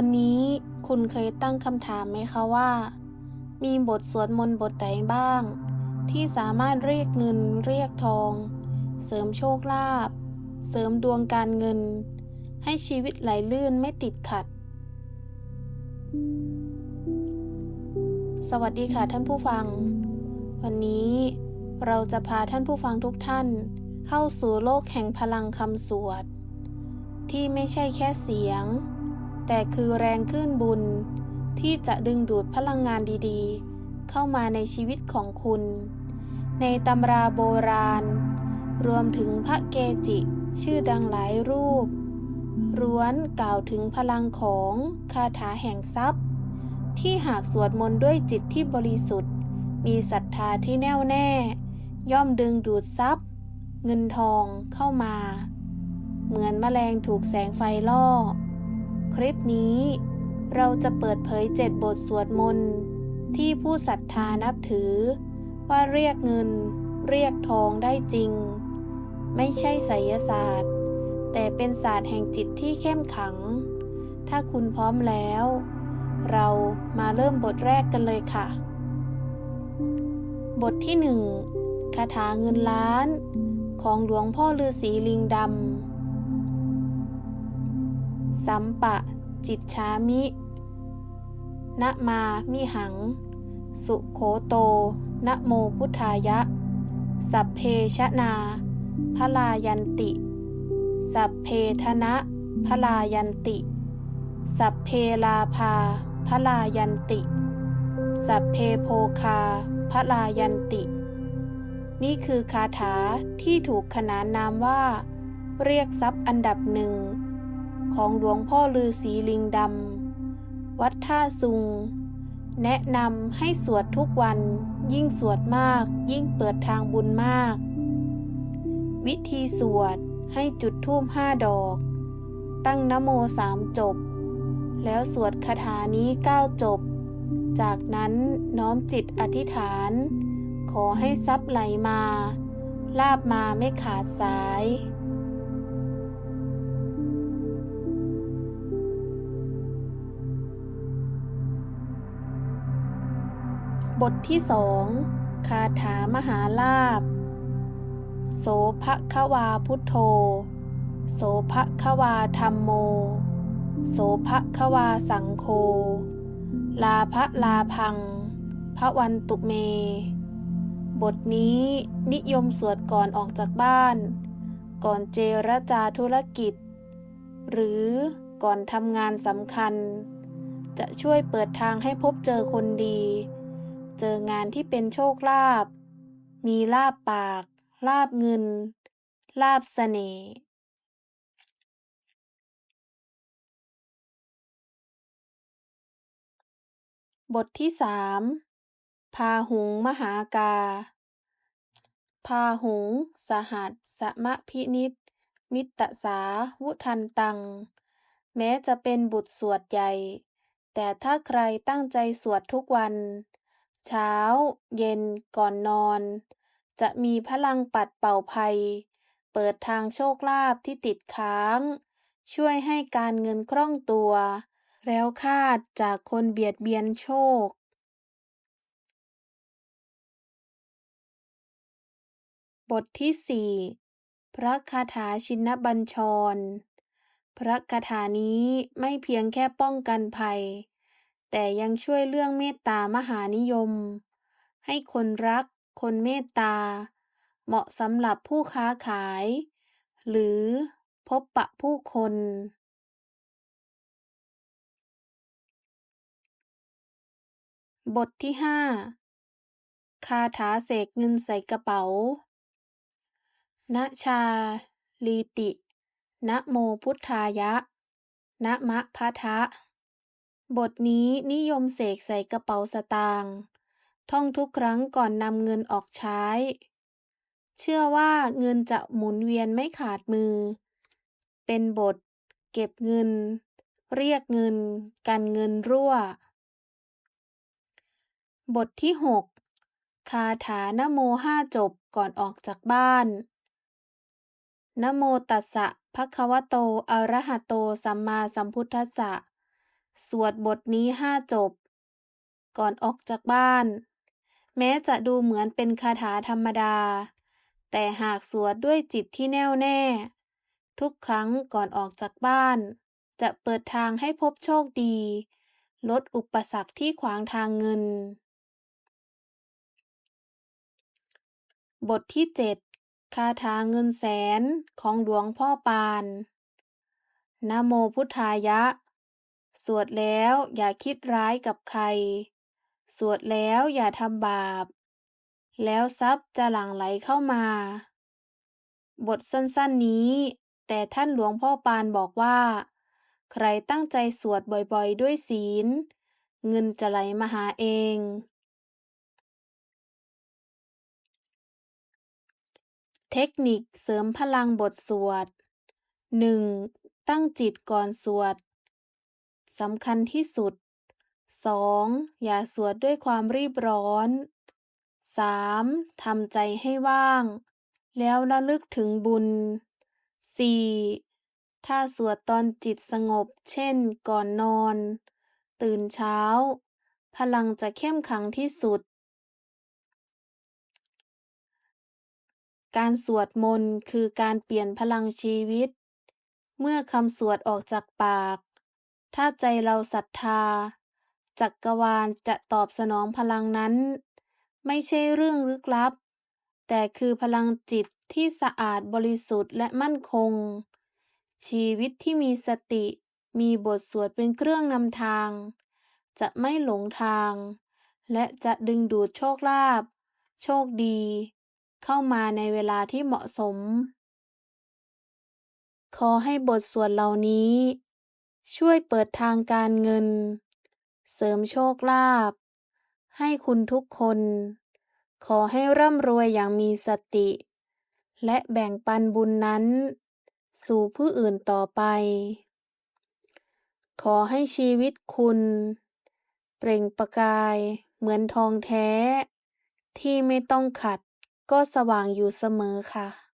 วันนี้คุณเคยตั้งคำถามไหมคะว่า มีบทสวดมนต์บทใดบ้าง ที่สามารถเรียกเงินเรียกทอง เสริมโชคลาภเสริมดวงการเงิน ให้ชีวิตไหลลื่นไม่ติดขัด สวัสดีค่ะท่านผู้ฟัง วันนี้เราจะพาท่านผู้ฟังทุกท่าน เข้าสู่โลกแห่งพลังคำสวด ที่ไม่ใช่แค่เสียง แต่คือแรงคลื่นบุญ ที่จะดึงดูดพลังงานดีๆ เข้ามาในชีวิตของคุณ ในตำราโบราณ รวมถึงพระเกจิชื่อดังหลายรูปร้วนกล่าวถึงพลังของคาถาแห่งทรัพย์ ที่หากสวดมนต์ด้วยจิตที่บริสุทธิ์ มีศรัทธาที่แน่วแน่ ย่อมดึงดูดทรัพย์ เงินทองเข้ามา เหมือนแมลงถูกแสงไฟล่อ คลิปนี้ เราจะเปิดเผยเจ็ดบทสวดมนต์ ที่ผู้ศรัทธานับถือ ว่าเรียกเงิน เรียกทองได้จริง ไม่ใช่ไสยศาสตร์ แต่เป็นศาสตร์แห่งจิตที่เข้มขัง ถ้าคุณพร้อมแล้ว เรามาเริ่มบทแรกกันเลยค่ะ บทที่หนึ่งคาถาเงินล้านของหลวงพ่อฤาษีลิงดำ สัมปะ จิตชามินะมามิหัง สุโขโตนะโมพุทธายะ สัพเพชนาพลายันติ สัพเพทนะพลายันติ สัพเพลาภาพลายันติ สัพเพโภคาพลายันติ นี่คือคาถาที่ถูกขนานนามว่า เรียกทรัพย์อันดับหนึ่ง ของหลวงพ่อลือศีลิงดำ วัดท่าซุง แนะนำให้สวดทุกวัน ยิ่งสวดมาก ยิ่งเปิดทางบุญมาก วิธีสวดให้จุดธูปห้าดอก ตั้งนโมสามจบ แล้วสวดคาถานี้เก้าจบ จากนั้นน้อมจิตอธิษฐาน ขอให้ทรัพย์ไหลมา ลาบมาไม่ขาดสาย บทที่สองคาถามหาลาบ โสภควาพุทโธ โสภควาธรรมโม โสภควาสังโฆลาภลาพัง พระวันตุเม บทนี้นิยมสวดก่อนออกจากบ้าน ก่อนเจรจาธุรกิจ หรือก่อนทำงานสำคัญ จะช่วยเปิดทางให้พบเจอคนดี เจองานที่เป็นโชคลาภ มีลาบปาก ลาบเงิน ลาบเสน่ห์ บทที่สามพาหุงมหากา พาหุง สหัสสมะพินิษมิตตสาวุทันตัง แม้จะเป็นบุตรสวดใหญ่ แต่ถ้าใครตั้งใจสวดทุกวัน เช้า เย็น ก่อนนอน จะมีพลังปัดเป่าภัย เปิดทางโชคลาภที่ติดค้าง ช่วยให้การเงินคล่องตัว แล้วคาดจากคนเบียดเบียนโชค บทที่สี่พระคาถาชินบัญชร พระคาถานี้ไม่เพียงแค่ป้องกันภัย แต่ยังช่วยเรื่องเมตตามหานิยม ให้คนรัก คนเมตตา เหมาะสำหรับผู้ค้าขาย หรือพบปะผู้คน บทที่ห้าคาถาเสกเงินใส่กระเป๋านะชา ลีตินะโมพุทธายะนะมะพะทะ บทนี้นิยมเสกใส่กระเป๋าสตางค์ท่องทุกครั้งก่อนนำเงินออกใช้ เชื่อว่าเงินจะหมุนเวียนไม่ขาดมือ เป็นบท เก็บเงิน เรียกเงิน กันเงินรั่ว บทที่หกคาถานโมห้าจบก่อนออกจากบ้านนโมตัสสะภะคะวะโต อะระหะโต สัมมาสัมพุทธัสสะ สวดบทนี้ห้าจบ ก่อนออกจากบ้าน แม้จะดูเหมือนเป็นคาถาธรรมดา แต่หากสวดด้วยจิตที่แน่วแน่ ทุกครั้งก่อนออกจากบ้าน จะเปิดทางให้พบโชคดี ลดอุปสรรคที่ขวางทางเงิน บทที่ 7 คาถาเงินแสนของหลวงพ่อปาน นโมพุทธายะ สวดแล้วอย่าคิดร้ายกับใคร สวดแล้วอย่าทำบาป แล้วทรัพย์จะหลั่งไหลเข้ามา บทสั้นๆนี้ แต่ท่านหลวงพ่อปานบอกว่า ใครตั้งใจสวดบ่อยๆด้วยศีล เงินจะไหลมาหาเอง เทคนิคเสริมพลังบทสวด 1. ตั้งจิตก่อนสวด สำคัญที่สุด 2. อย่าสวดด้วยความรีบร้อน 3. ทำใจให้ว่าง แล้วระลึกถึงบุญ 4. ถ้าสวดตอนจิตสงบ เช่น ก่อนนอน ตื่นเช้า พลังจะเข้มขังที่สุด การสวดมนต์คือการเปลี่ยนพลังชีวิต เมื่อคำสวดออกจากปาก ถ้าใจเราศรัทธา จักรวาลจะตอบสนองพลังนั้น ไม่ใช่เรื่องลึกลับ แต่คือพลังจิตที่สะอาดบริสุทธิ์และมั่นคง ชีวิตที่มีสติ มีบทสวดเป็นเครื่องนำทาง จะไม่หลงทาง และจะดึงดูดโชคลาภโชคดี เข้ามาในเวลาที่เหมาะสม ขอให้บทสวดเหล่านี้ ช่วยเปิดทางการเงิน เสริมโชคลาภให้คุณทุกคน ขอให้ร่ำรวยอย่างมีสติ และแบ่งปันบุญนั้น สู่ผู้อื่นต่อไป ขอให้ชีวิตคุณ เปล่งประกายเหมือนทองแท้ ที่ไม่ต้องขัดก็สว่างอยู่เสมอค่ะ